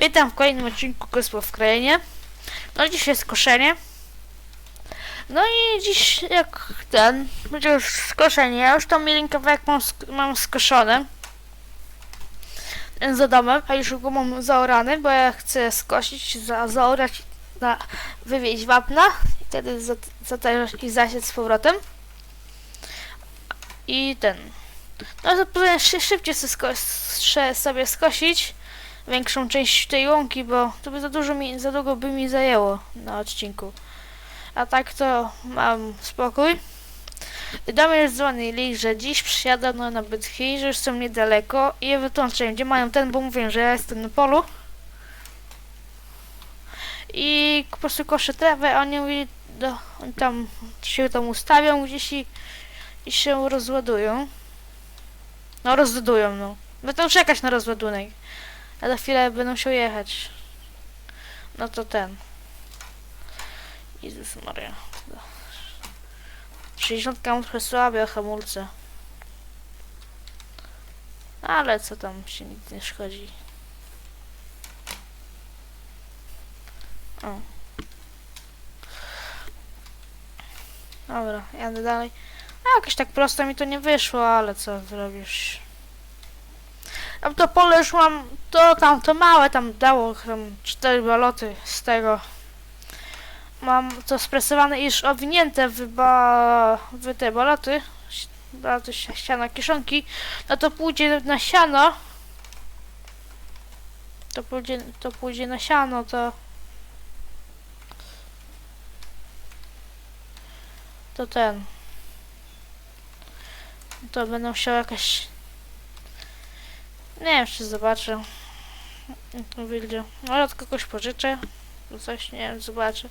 Witam w kolejnym odcinku Gospo w Krainie. No dzisiaj jest koszenie. No i dziś jak ten, będzie już skoszenie. Ja już tam jeden kawałek mam, mam skoszony. Ten za domem, a już go mam zaorany, bo ja chcę skosić, za, zaorać, na, wywieźć wapna i wtedy za- zatarzać i zasiać z powrotem. I ten. No to szybciej sobie, sko- sobie skosić większą część tej łąki, bo to by za dużo mi, za długo by mi zajęło na odcinku. A tak to mam spokój. Już dzwonili, że dziś przyjadą na bytki, że już są niedaleko i ja wytłumaczyłem, gdzie mają ten, bo mówię, że ja jestem na polu. I po prostu koszę trawę, a oni mówili, do, oni tam się tam ustawią gdzieś i, i się rozładują. No rozładują, no. Będą czekać na rozładunek. A za chwilę będą się jechać. No to ten. Jezus Maria. 60 mam trochę słabe hamulce. Ale co tam się nic nie szkodzi. O. Dobra, jadę dalej. A, jakoś tak prosto mi to nie wyszło, ale co zrobisz? Tam to pole już mam, to tam to małe, tam dało tam cztery baloty z tego. Mam to spresowane i już owinięte w, ba, w te baloty, baloty siana kieszonki, no to pójdzie na siano. To pójdzie, to pójdzie na siano, to... To ten. To będę musiał jakaś nie wiem, czy zobaczę. Jak to wyjdzie. Może od kogoś pożyczę. Coś, nie wiem, zobaczę.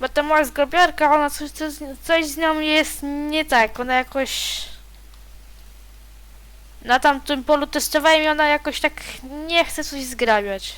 Bo ta moja zgrabiarka, ona coś, coś, coś z nią jest nie tak. Ona jakoś... Na tamtym polu testowałem i ona jakoś tak nie chce coś zgrabiać.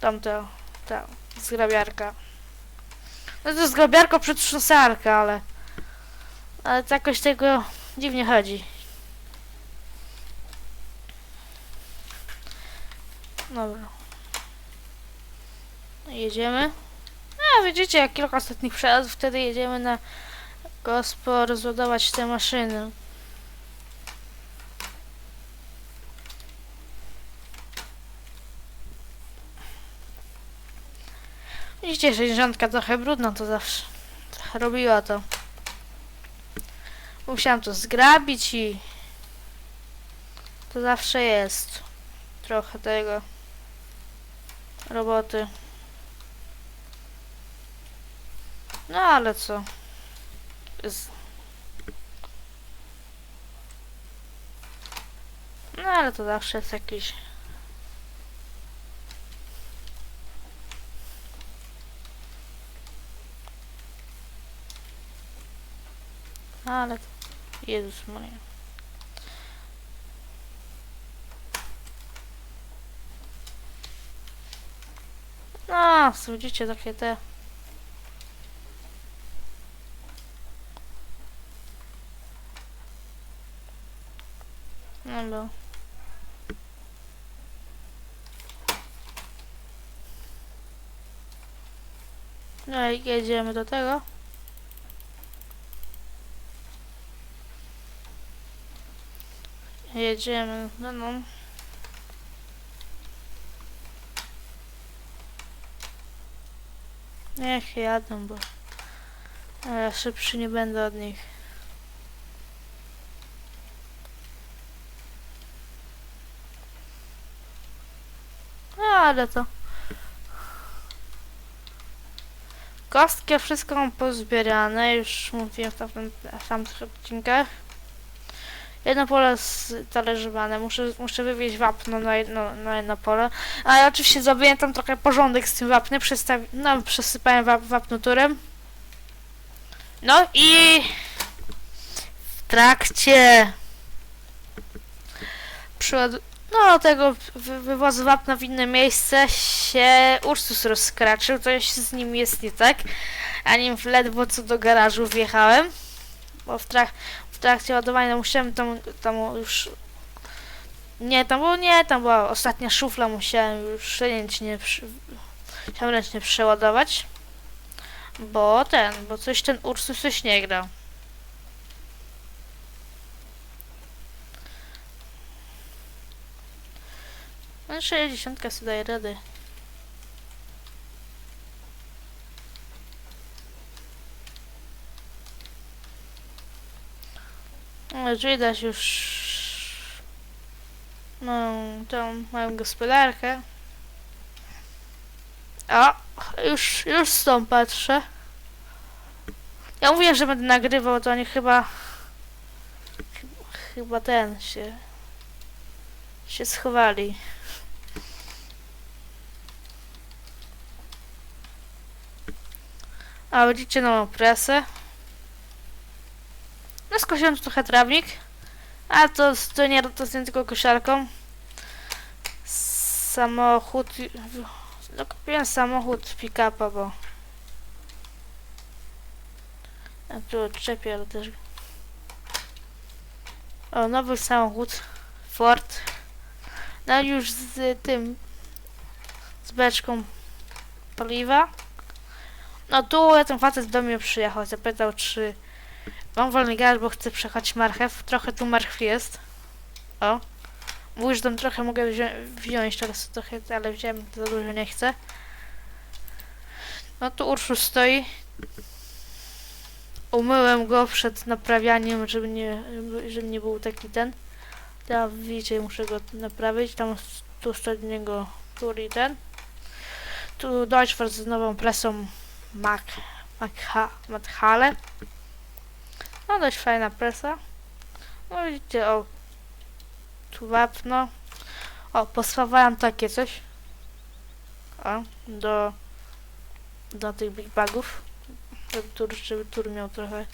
Tamta, ta zgrabiarka. No to jest zgrabiarka przetrząsarka, ale... Ale to jakoś tego dziwnie chodzi. Dobra. Jedziemy. A widzicie, jak kilka ostatnich przejazdów, wtedy jedziemy na gospo rozładować te maszyny. Widzicie, że rządka trochę brudna to zawsze robiła to. Musiałam to zgrabić i to zawsze jest trochę tego roboty. No ale co? Z... No ale to zawsze jest jakiś No ale. Jezus Maria. No, widzicie takie te... No bo... No i jedziemy do tego. Jedziemy, no no. Niech jadą, bo ja szybszy nie będę od nich. No ale to. Kostki wszystko mam pozbierane, już mówiłem w tamtych odcinkach. Jedno pole talerzowane, muszę, muszę wywieźć wapno na jedno, na jedno pole. A ja oczywiście zrobiłem tam trochę porządek z tym wapnem, przestawi- no, przesypałem wap wapnoturem. No i w trakcie przyładu- no, tego wy wywozu wapna w inne miejsce się Ursus rozkraczył, coś z nim jest nie tak. A nim ledwo co do garażu wjechałem, bo w, trak trakcie ładowania musiałem tam, tam już Nie, tam było nie, tam była ostatnia szufla, musiałem już ręcznie, przy, musiałem ręcznie przeładować. Bo ten, bo coś ten Ursus coś nie gra. No 60 sobie daje rady. Widać już no, tą moją gospodarkę. O, już, już stąd patrzę. Ja mówię, że będę nagrywał, to oni chyba... chyba- ten się... się schowali. A widzicie nową presę. Skosiłem trochę trawnik. A to, to nie to z nie tylko kosiarką. Samochód. No kupiłem samochód pick-upa, bo. A tu odczepię, ale też. O, nowy samochód. Ford. No już z tym. Z beczką paliwa. No tu ten facet do mnie przyjechał, zapytał czy mam wolny garaż, bo chcę przechać marchew. Trochę tu marchwi jest. O. Mówisz, trochę mogę wzią wziąć, teraz trochę, ale wziąłem za dużo nie chcę. No tu Ursus stoi. Umyłem go przed naprawianiem, żeby nie, żeby nie był taki ten. Ja widzicie, muszę go naprawić. Tam tu stoi niego tur i ten. Tu Deutschford z nową presą Mac, Mac, Mac Hale. No dość fajna presa. No widzicie, o tu wapno. O, posławałem takie coś. O, do do tych big bagów. Żeby tur, żeby tur miał trochę.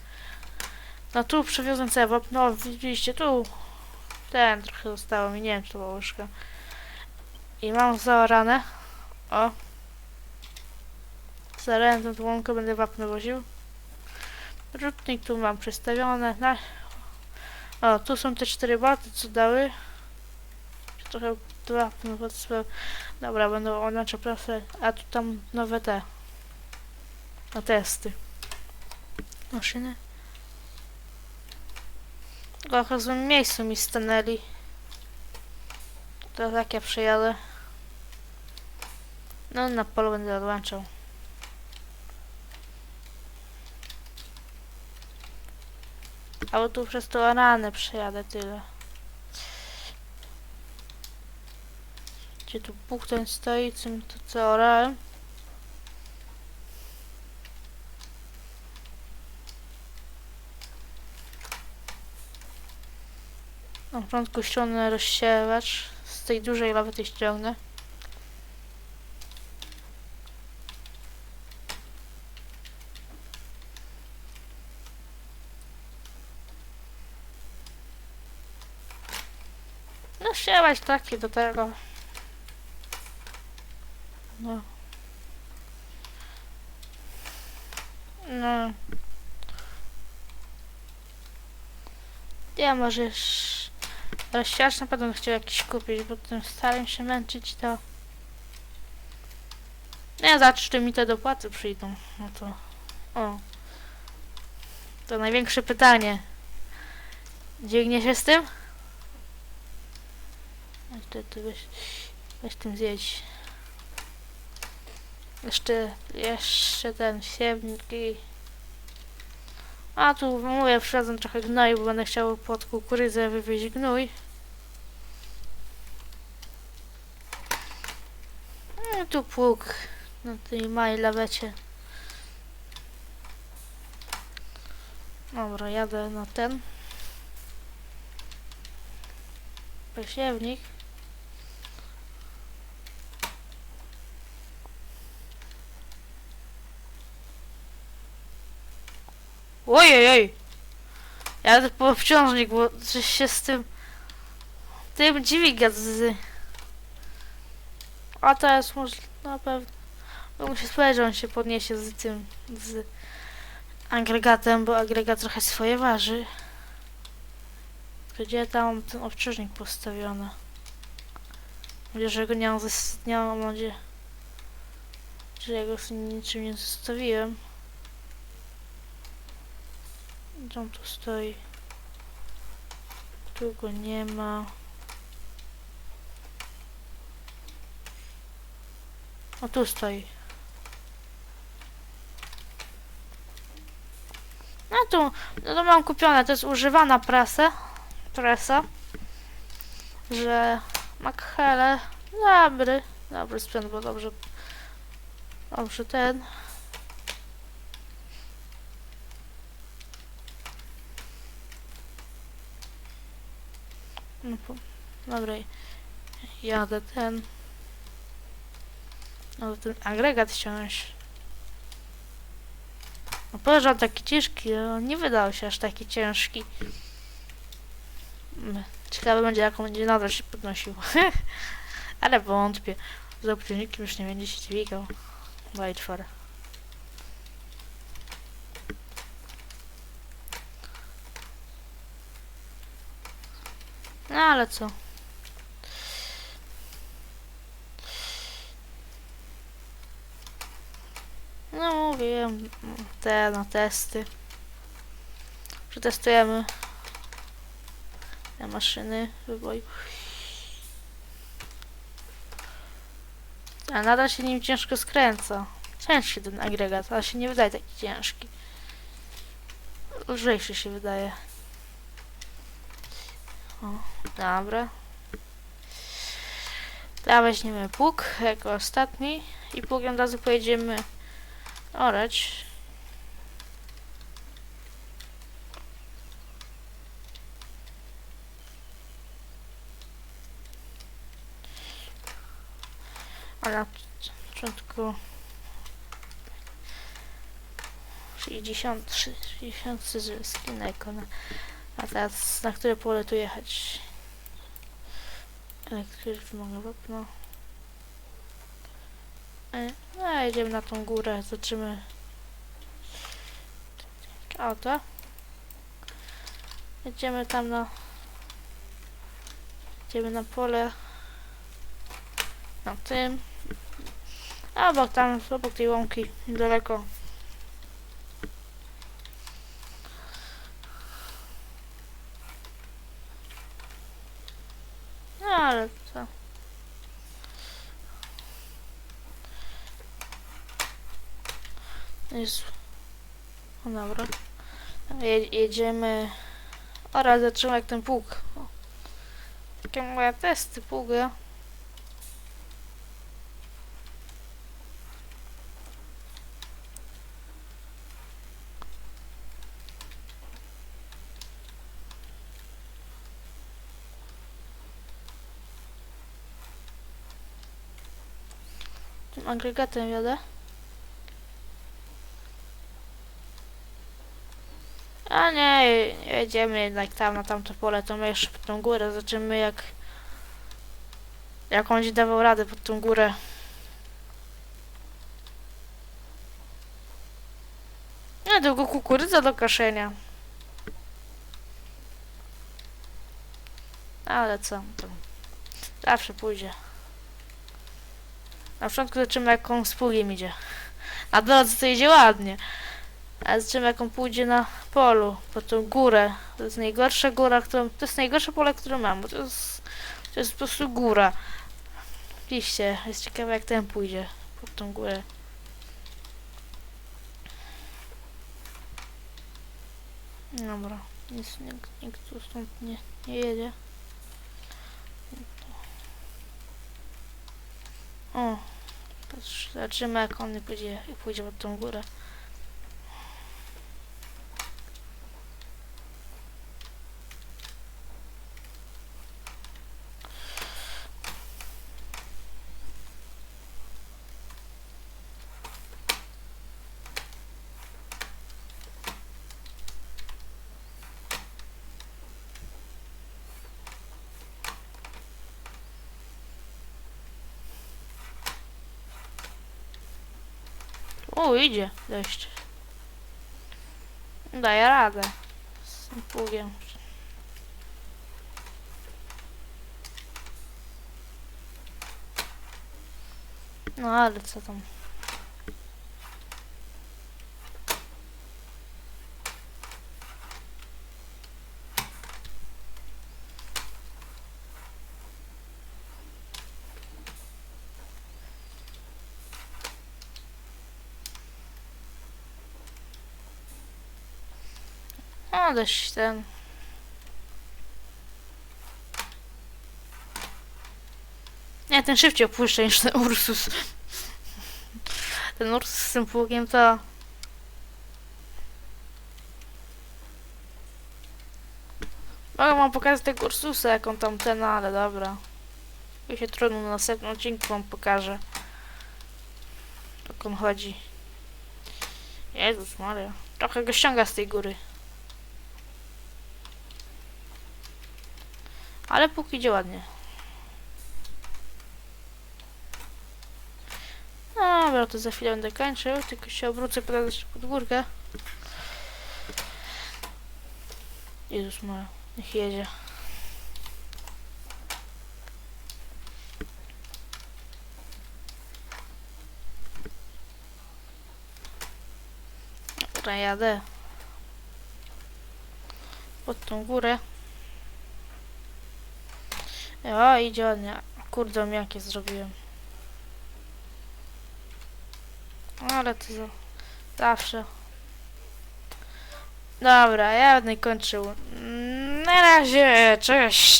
No tu przewiozłem całe wapno. Widzieliście tu. Ten trochę zostało mi, nie wiem czy to była łyżka. I mam zaorane. O. Zarałem tą łąkę, będę wapno woził. Rzutnik tu mam przestawione. Na... O, tu są te cztery baty, co dały. Trochę dwa, no Dobra, będą one przepraszam. A tu tam nowe te. Na testy. Maszyny. Trochę w złym miejscu mi stanęli. To tak ja przejadę. No na polu będę odłączał. Albo tu przez tą ranę przejadę tyle. Gdzie tu Bóg ten stoi, co mi to co orałem? Na początku ściągnę rozsiewacz. Z tej dużej lawety ściągnę. No siewać takie do tego. No. No. Ja może rozsiacz na pewno chciał jakiś kupić, bo tym starym się męczyć to... Nie, za czy mi te dopłaty przyjdą. No to... O. To największe pytanie. Dźwignie się z tym? Ty, ty weź, weź tym zjedź. Jeszcze, jeszcze ten siewnik. A tu mówię, przydadzę trochę gnoju, bo będę chciał pod kukurydzę wywieźć gnój. No tu pług na tej małej lawecie. Dobra, jadę na ten. Pasiewnik. Ojej, Ja po wciążnik, bo coś się z tym... Tym dźwiga z... A to jest może... Na pewno... Bo się spodziewać, że on się podniesie z tym... z agregatem, bo agregat trochę swoje waży. Gdzie tam ten obciążnik postawiony? Mówię, że go nie mam, zes- nie mam nadzieję, że ja go niczym nie zostawiłem. On tu stoi? Tu go nie ma. O tu stoi. No tu, no to mam kupione, to jest używana prasa. Presa. Że Makhele, dobry, dobry sprzęt, bo dobrze, dobrze ten. No, dobra, jadę ten. No ten agregat ściągnąć. No poleżał taki ciężki, on nie wydał się aż taki ciężki. Mm, Ciekawe będzie jak on będzie nadal się podnosił. ale wątpię. Z opóźnikiem już nie będzie się dźwigał. Wait No ale co? No mówiłem, te no testy. Przetestujemy te maszyny wyboju. A nadal się nim ciężko skręca. Ciężki ten agregat, ale się nie wydaje taki ciężki. Lżejszy się wydaje. O, dobra. Teraz weźmiemy pług jako ostatni i pługiem od razu pojedziemy orać. Ale na początku 60, 60 skinek, na, a teraz na które pole tu jechać? Elektryczne wapno. E, No, jedziemy na tą górę, zobaczymy. Auto. Jedziemy tam na... Jedziemy na pole. Na tym. Obok tam, obok tej łąki, niedaleko. No ale co? Jest... No dobra. Je, jedziemy... Oraz jak ten pług. O. Takie moje testy pługa. Tym agregatem jadę. Nie, jedziemy jednak tam na tamto pole, to my jeszcze pod tą górę zobaczymy jak jak on dawał radę pod tą górę. Nie, tylko kukurydza do kaszenia. Ale co, to zawsze pójdzie. Na początku zobaczymy jak on z pługiem idzie. Na drodze to idzie ładnie. A zobaczymy jak on pójdzie na polu, po tą górę. To jest najgorsza góra, którą... To jest najgorsze pole, które mam, bo to jest... To jest po prostu góra. Oczywiście, jest ciekawe jak ten pójdzie pod tą górę. Dobra, nic, nikt, nikt tu stąd nie, nie jedzie. O, patrz, zobaczymy jak on pójdzie, pójdzie pod tą górę. O, idzie dość. Daję radę. Z tym pługiem. No ale co tam. Dość ten. Nie, ten szybciej opuszcza niż ten Ursus. Ten Ursus z tym płukiem to... Mogę wam pokazać tego Ursusa, jak on tam ten, ale dobra. I się trudno na następnym odcinku wam pokażę. Jak on chodzi. Jezus Maria. Trochę go ściąga z tej góry. Ale póki idzie ładnie. Dobra, to za chwilę będę kończył, tylko się obrócę podać pod górkę. Jezus Maria, niech jedzie. Dobra, jadę. Pod tą górę. O, idzie ładnie. Kurde, jakie zrobiłem. Ale to za... zawsze. Dobra, ja będę kończył. Na razie, cześć.